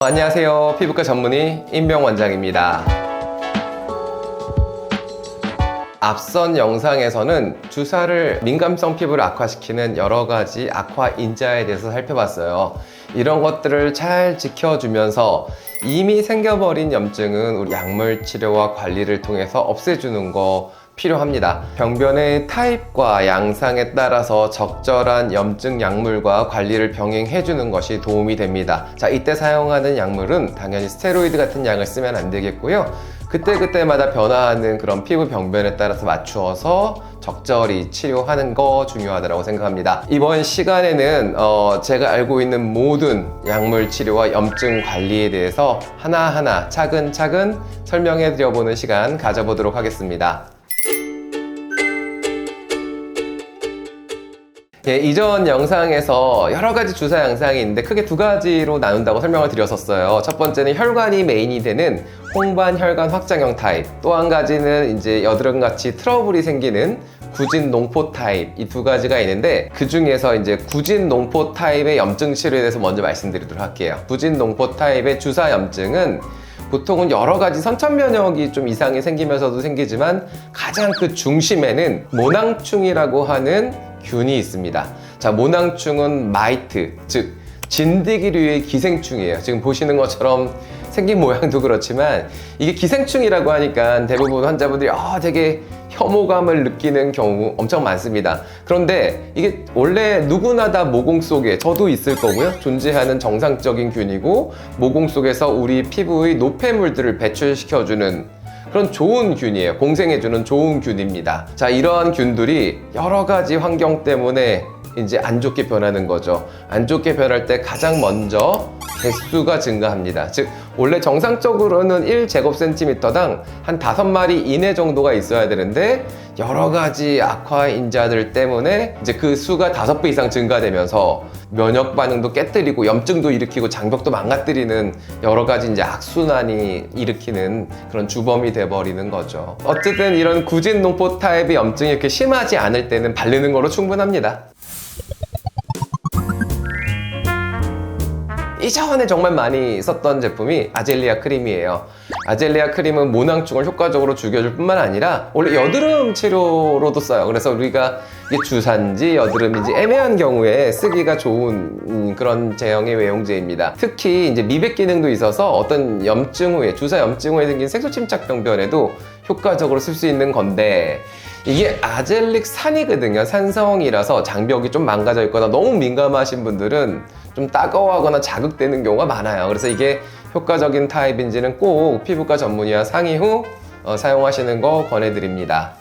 안녕하세요. 피부과 전문의 임병 원장입니다. 앞선 영상에서는 주사를 민감성 피부를 악화시키는 여러 가지 악화 인자에 대해서 살펴봤어요. 이런 것들을 잘 지켜주면서 이미 생겨버린 염증은 우리 약물 치료와 관리를 통해서 없애주는 거 필요합니다. 병변의 타입과 양상에 따라서 적절한 염증 약물과 관리를 병행해 주는 것이 도움이 됩니다. 자, 이때 사용하는 약물은 당연히 스테로이드 같은 약을 쓰면 안 되겠고요. 그때그때마다 변화하는 그런 피부 병변에 따라서 맞추어서 적절히 치료하는 거 중요하다고 생각합니다. 이번 시간에는 어, 제가 알고 있는 모든 약물 치료와 염증 관리에 대해서 하나하나 차근차근 설명해 드려보는 시간 가져보도록 하겠습니다. 예, 이전 영상에서 여러 가지 주사 양상이 있는데 크게 두 가지로 나눈다고 설명을 드렸었어요. 첫 번째는 혈관이 메인이 되는 홍반 혈관 확장형 타입. 또 한 가지는 이제 여드름 같이 트러블이 생기는 구진 농포 타입 이 두 가지가 있는데 그 중에서 이제 구진 농포 타입의 염증 치료에 대해서 먼저 말씀드리도록 할게요. 구진 농포 타입의 주사 염증은 보통은 여러 가지 선천 면역이 좀 이상이 생기면서도 생기지만 가장 그 중심에는 모낭충이라고 하는 균이 있습니다. 자, 모낭충은 마이트, 즉 진드기류의 기생충이에요. 지금 보시는 것처럼 생긴 모양도 그렇지만 이게 기생충이라고 하니까 대부분 환자분들이 아, 되게 혐오감을 느끼는 경우 엄청 많습니다. 그런데 이게 원래 누구나 다 모공 속에 저도 있을 거고요. 존재하는 정상적인 균이고 모공 속에서 우리 피부의 노폐물들을 배출시켜주는 그런 좋은 균이에요. 공생해주는 좋은 균입니다. 자, 이러한 균들이 여러 가지 환경 때문에 이제 안 좋게 변하는 거죠. 안 좋게 변할 때 가장 먼저 개수가 증가합니다. 즉, 원래 정상적으로는 1제곱센티미터당 한 5마리 이내 정도가 있어야 되는데 여러 가지 악화 인자들 때문에 이제 그 수가 5배 이상 증가되면서 면역 반응도 깨뜨리고 염증도 일으키고 장벽도 망가뜨리는 여러 가지 이제 악순환이 일으키는 그런 주범이 돼버리는 거죠. 어쨌든 이런 구진 농포 타입의 염증이 이렇게 심하지 않을 때는 바르는 거로 충분합니다. 이전에 정말 많이 썼던 제품이 아젤리아 크림이에요. 아젤리아 크림은 모낭충을 효과적으로 죽여줄 뿐만 아니라 원래 여드름 치료로도 써요. 그래서 우리가 이게 주사인지 여드름인지 애매한 경우에 쓰기가 좋은 음, 그런 제형의 외용제입니다. 특히 이제 미백 기능도 있어서 어떤 염증 후에 주사 염증 후에 생긴 색소 침착 병 변에도 효과적으로 쓸 수 있는 건데 이게 아젤릭 산이거든요. 산성이라서 장벽이 좀 망가져 있거나 너무 민감하신 분들은 좀 따가워하거나 자극되는 경우가 많아요. 그래서 이게 효과적인 타입인지는 꼭 피부과 전문의와 상의 후 어, 사용하시는 거 권해드립니다.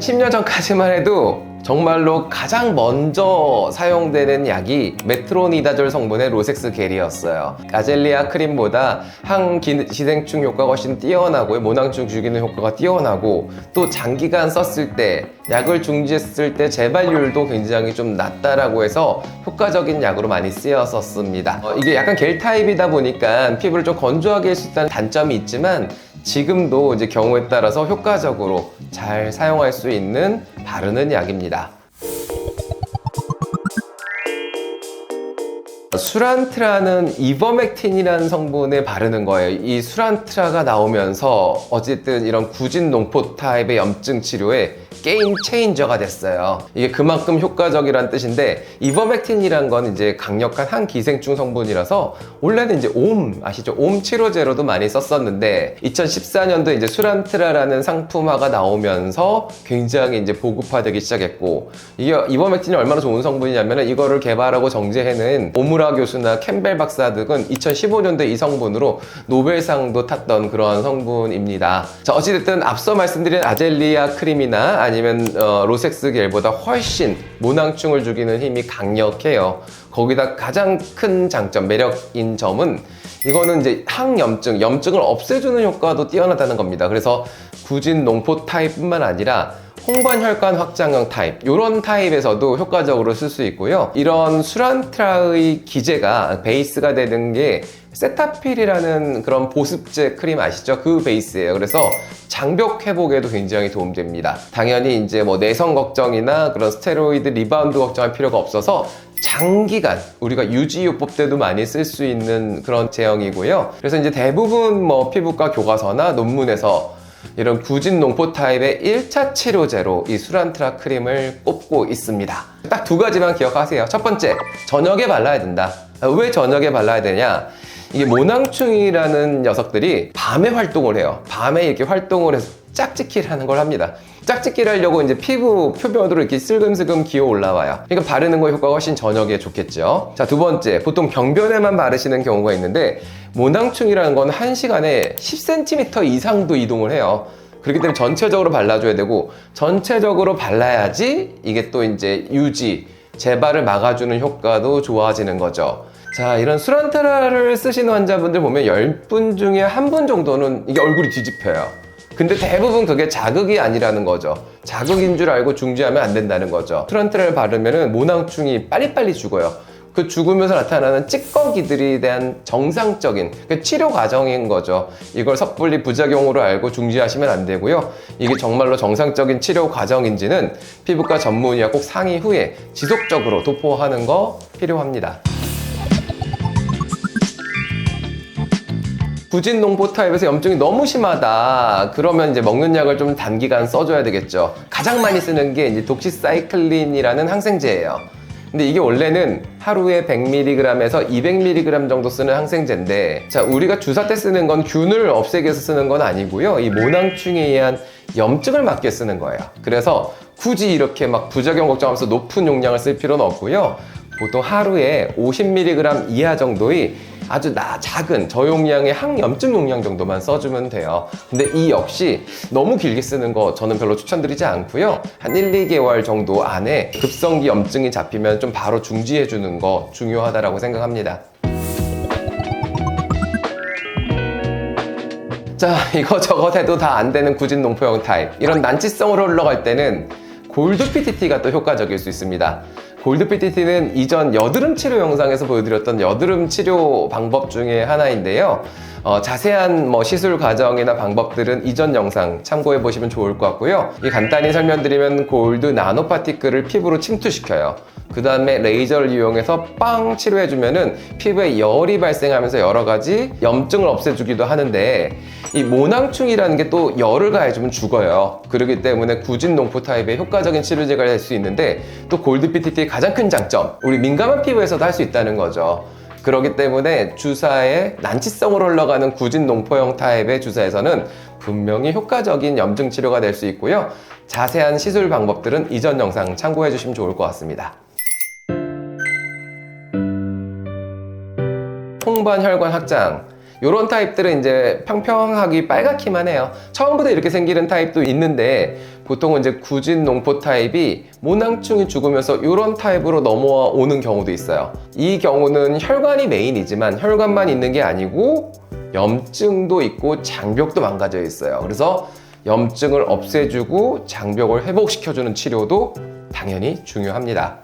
10년 전까지만 해도 정말로 가장 먼저 사용되는 약이 메트로니다졸 성분의 로섹스 겔이었어요. 아젤리아 크림보다 항기생충 효과가 훨씬 뛰어나고 모낭충 죽이는 효과가 뛰어나고 또 장기간 썼을 때 약을 중지했을 때 재발률도 굉장히 좀 낮다라고 해서 효과적인 약으로 많이 쓰였었습니다. 어, 이게 약간 겔 타입이다 보니까 피부를 좀 건조하게 할 수 있다는 단점이 있지만 지금도 이제 경우에 따라서 효과적으로 잘 사용할 수 있는 바르는 약입니다. 수란트라는 이버맥틴이라는 성분에 바르는 거예요. 이 수란트라가 나오면서 어쨌든 이런 구진 농포 타입의 염증 치료에 게임 체인저가 됐어요. 이게 그만큼 효과적이란 뜻인데 이버맥틴이란 건 이제 강력한 항기생충 성분이라서 원래는 이제 옴 아시죠? 옴 치료제로도 많이 썼었는데 2014년도에 이제 수란트라라는 상품화가 나오면서 굉장히 이제 보급화되기 시작했고 이게 이버맥틴이 얼마나 좋은 성분이냐면은 이거를 개발하고 정제해낸 오무라 교수나 캠벨 박사 등은 2015년도에 이 성분으로 노벨상도 탔던 그런 성분입니다. 자 어찌됐든 앞서 말씀드린 아젤리아 크림이나 아니면 어, 로섹스 겔보다 훨씬 모낭충을 죽이는 힘이 강력해요. 거기다 가장 큰 장점, 매력인 점은 이거는 이제 항염증, 염증을 없애주는 효과도 뛰어나다는 겁니다. 그래서 구진 농포 타입뿐만 아니라 홍반 혈관 확장형 타입 이런 타입에서도 효과적으로 쓸 수 있고요. 이런 수란트라의 기제가 베이스가 되는 게 세타필이라는 그런 보습제 크림 아시죠? 그 베이스예요. 그래서 장벽 회복에도 굉장히 도움됩니다. 당연히 이제 뭐 내성 걱정이나 그런 스테로이드 리바운드 걱정할 필요가 없어서 장기간 우리가 유지요법 때도 많이 쓸 수 있는 그런 제형이고요. 그래서 이제 대부분 뭐 피부과 교과서나 논문에서 이런 구진 농포 타입의 1차 치료제로 이 수란트라 크림을 꼽고 있습니다. 딱 두 가지만 기억하세요. 첫 번째, 저녁에 발라야 된다. 아, 왜 저녁에 발라야 되냐? 이게 모낭충이라는 녀석들이 밤에 활동을 해요. 밤에 이렇게 활동을 해서 짝짓기를 하는 걸 합니다. 짝짓기를 하려고 이제 피부 표면으로 이렇게 슬금슬금 기어 올라와요. 그러니까 바르는 거 효과가 훨씬 저녁에 좋겠죠. 자, 두 번째. 보통 경변에만 바르시는 경우가 있는데 모낭충이라는 건 한시간에 10cm 이상도 이동을 해요. 그렇기 때문에 전체적으로 발라줘야 되고 전체적으로 발라야지 이게 또 이제 유지, 재발을 막아주는 효과도 좋아지는 거죠. 자, 이런 수란테라를 쓰시는 환자분들 보면 10분 중에 한 분 정도는 이게 얼굴이 뒤집혀요. 근데 대부분 그게 자극이 아니라는 거죠. 자극인 줄 알고 중지하면 안 된다는 거죠. 수란테라를 바르면 모낭충이 빨리빨리 죽어요. 그 죽으면서 나타나는 찌꺼기들에 대한 정상적인 그 치료 과정인 거죠. 이걸 섣불리 부작용으로 알고 중지하시면 안 되고요. 이게 정말로 정상적인 치료 과정인지는 피부과 전문의와 꼭 상의 후에 지속적으로 도포하는 거 필요합니다. 구진 농포 타입에서 염증이 너무 심하다. 그러면 이제 먹는 약을 좀 단기간 써줘야 되겠죠. 가장 많이 쓰는 게 이제 독시사이클린이라는 항생제예요. 근데 이게 원래는 하루에 100mg에서 200mg 정도 쓰는 항생제인데, 자, 우리가 주사 때 쓰는 건 균을 없애기 위해서 쓰는 건 아니고요. 이 모낭충에 의한 염증을 위해 쓰는 거예요. 그래서 굳이 이렇게 막 부작용 걱정하면서 높은 용량을 쓸 필요는 없고요. 보통 하루에 50mg 이하 정도의 아주 나 작은 저용량의 항염증 용량 정도만 써주면 돼요. 근데 이 역시 너무 길게 쓰는 거 저는 별로 추천드리지 않고요. 한 1, 2개월 정도 안에 급성기 염증이 잡히면 좀 바로 중지해 주는 거 중요하다라고 생각합니다. 자, 이거저거 해도 다 안 되는 구진 농포형 타입. 이런 난치성으로 흘러갈 때는 골드 PTT가 또 효과적일 수 있습니다. 골드 PTT는 이전 여드름 치료 영상에서 보여드렸던 여드름 치료 방법 중에 하나인데요. 어, 자세한 뭐 시술 과정이나 방법들은 이전 영상 참고해 보시면 좋을 것 같고요. 이 간단히 설명드리면 골드 나노 파티클을 피부로 침투시켜요. 그 다음에 레이저를 이용해서 빵 치료해주면은 피부에 열이 발생하면서 여러 가지 염증을 없애주기도 하는데 이 모낭충이라는 게 또 열을 가해주면 죽어요. 그렇기 때문에 구진 농포 타입의 효과적인 치료제가 될 수 있는데 또 골드 PTT의 가장 큰 장점, 우리 민감한 피부에서도 할 수 있다는 거죠. 그렇기 때문에 주사에 난치성으로 흘러가는 구진 농포형 타입의 주사에서는 분명히 효과적인 염증 치료가 될 수 있고요. 자세한 시술 방법들은 이전 영상 참고해 주시면 좋을 것 같습니다. 홍반 혈관 확장 이런 타입들은 이제 평평하기 빨갛기만 해요. 처음부터 이렇게 생기는 타입도 있는데 보통은 이제 구진 농포 타입이 모낭충이 죽으면서 이런 타입으로 넘어오는 경우도 있어요. 이 경우는 혈관이 메인이지만 혈관만 있는 게 아니고 염증도 있고 장벽도 망가져 있어요. 그래서 염증을 없애주고 장벽을 회복시켜주는 치료도 당연히 중요합니다.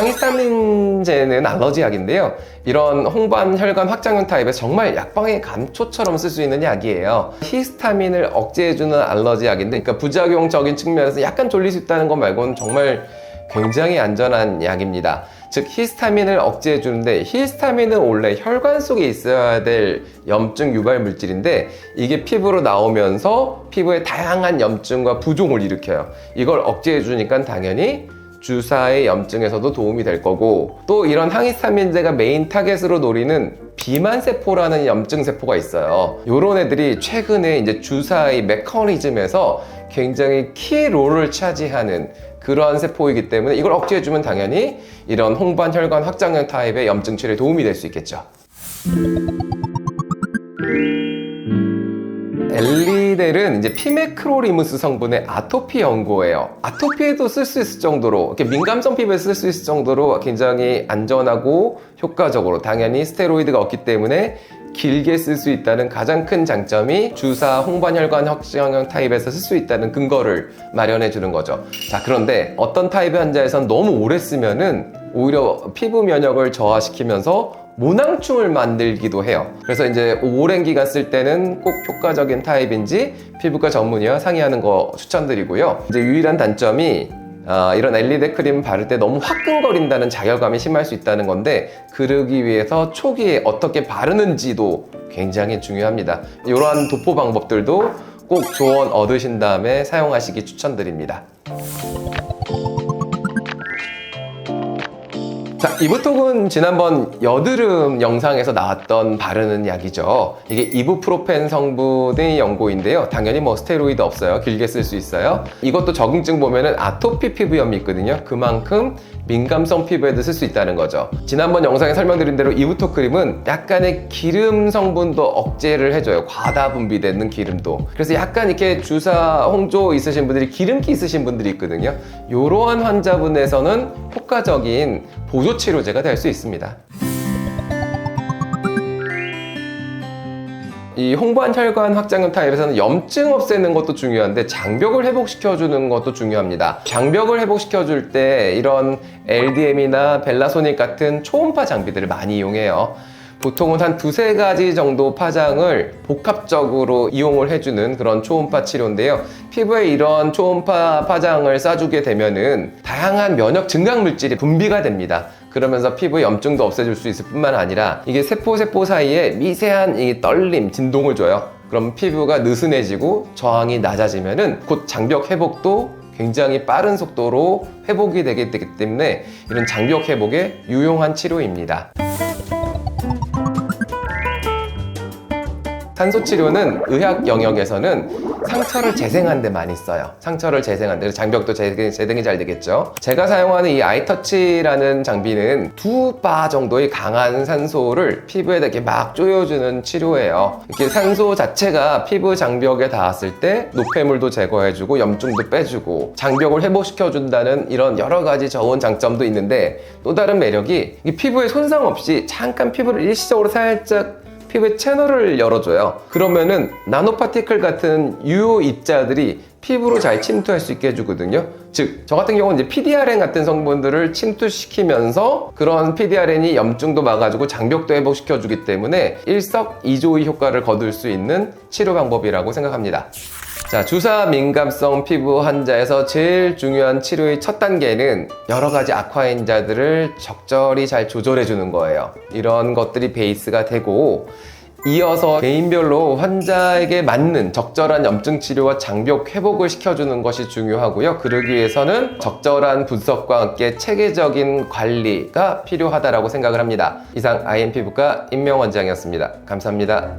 항히스타민제는 알러지 약인데요. 이런 홍반 혈관 확장형 타입에 정말 약방의 감초처럼 쓸 수 있는 약이에요. 히스타민을 억제해주는 알러지 약인데, 그러니까 부작용적인 측면에서 약간 졸릴 수 있다는 것 말고는 정말 굉장히 안전한 약입니다. 즉 히스타민을 억제해 주는데 히스타민은 원래 혈관 속에 있어야 될 염증 유발 물질인데 이게 피부로 나오면서 피부에 다양한 염증과 부종을 일으켜요. 이걸 억제해 주니까 당연히 주사의 염증에서도 도움이 될 거고 또 이런 항히스타민제가 메인 타겟으로 노리는 비만세포라는 염증세포가 있어요. 요런 애들이 최근에 이제 주사의 메커니즘에서 굉장히 키 롤을 차지하는 그러한 세포이기 때문에 이걸 억제해주면 당연히 이런 홍반 혈관 확장형 타입의 염증 치료에 도움이 될 수 있겠죠. 엘리 델은 이제 피메크로리무스 성분의 아토피 연고예요. 아토피에도 쓸 수 있을 정도로 이렇게 민감성 피부에 쓸 수 있을 정도로 굉장히 안전하고 효과적으로 당연히 스테로이드가 없기 때문에 길게 쓸 수 있다는 가장 큰 장점이 주사 홍반혈관 확장형 타입에서 쓸 수 있다는 근거를 마련해 주는 거죠. 자, 그런데 어떤 타입의 환자에선 너무 오래 쓰면은 오히려 피부 면역을 저하시키면서 모낭충을 만들기도 해요. 그래서 이제 오랜 기간 쓸 때는 꼭 효과적인 타입인지 피부과 전문의와 상의하는 거 추천드리고요. 이제 유일한 단점이 아, 이런 LED 크림 바를 때 너무 화끈거린다는 자결감이 심할 수 있다는 건데 그러기 위해서 초기에 어떻게 바르는지도 굉장히 중요합니다. 이러한 도포 방법들도 꼭 조언 얻으신 다음에 사용하시기 추천드립니다. 자, 이브톡은 지난번 여드름 영상에서 나왔던 바르는 약이죠. 이게 이부프로펜 성분의 연고인데요. 당연히 뭐 스테로이드 없어요. 길게 쓸 수 있어요. 이것도 적응증 보면은 아토피 피부염이 있거든요. 그만큼 민감성 피부에도 쓸 수 있다는 거죠. 지난번 영상에 설명드린 대로 이브톡 크림은 약간의 기름 성분도 억제를 해줘요. 과다 분비되는 기름도. 그래서 약간 이렇게 주사 홍조 있으신 분들이 기름기 있으신 분들이 있거든요. 이러한 환자분에서는 효과적인 보조 치료제가 될 수 있습니다. 이 홍보한 혈관 확장염 타입에서는 염증 없애는 것도 중요한데 장벽을 회복시켜주는 것도 중요합니다. 장벽을 회복시켜줄 때 이런 LDM이나 벨라소닉 같은 초음파 장비들을 많이 이용해요. 보통은 한 두세 가지 정도 파장을 복합적으로 이용을 해주는 그런 초음파 치료인데요. 피부에 이런 초음파 파장을 쏴주게 되면은 다양한 면역 증강 물질이 분비가 됩니다. 그러면서 피부 염증도 없애줄 수 있을 뿐만 아니라 이게 세포 세포 사이에 미세한 이 떨림, 진동을 줘요. 그럼 피부가 느슨해지고 저항이 낮아지면은 곧 장벽 회복도 굉장히 빠른 속도로 회복이 되기 때문에 이런 장벽 회복에 유용한 치료입니다. 산소 치료는 의학 영역에서는 상처를 재생하는 데 많이 써요. 상처를 재생하는 데 장벽도 재생이, 재생이 잘 되겠죠. 제가 사용하는 이 아이터치라는 장비는 두 바 정도의 강한 산소를 피부에 이렇게 막 조여주는 치료예요. 이렇게 산소 자체가 피부 장벽에 닿았을 때 노폐물도 제거해주고 염증도 빼주고 장벽을 회복시켜준다는 이런 여러 가지 좋은 장점도 있는데 또 다른 매력이 이 피부에 손상 없이 잠깐 피부를 일시적으로 살짝 피부의 채널을 열어줘요. 그러면은 나노파티클 같은 유효 입자들이 피부로 잘 침투할 수 있게 해주거든요. 즉, 저 같은 경우는 이제 PDRN 같은 성분들을 침투시키면서 그런 PDRN이 염증도 막아주고 장벽도 회복시켜주기 때문에 일석이조의 효과를 거둘 수 있는 치료 방법이라고 생각합니다. 자, 주사 민감성 피부 환자에서 제일 중요한 치료의 첫 단계는 여러 가지 악화인자들을 적절히 잘 조절해 주는 거예요. 이런 것들이 베이스가 되고 이어서 개인별로 환자에게 맞는 적절한 염증 치료와 장벽 회복을 시켜주는 것이 중요하고요. 그러기 위해서는 적절한 분석과 함께 체계적인 관리가 필요하다고 생각을 합니다. 이상 IM 피부과 임명원장이었습니다. 감사합니다.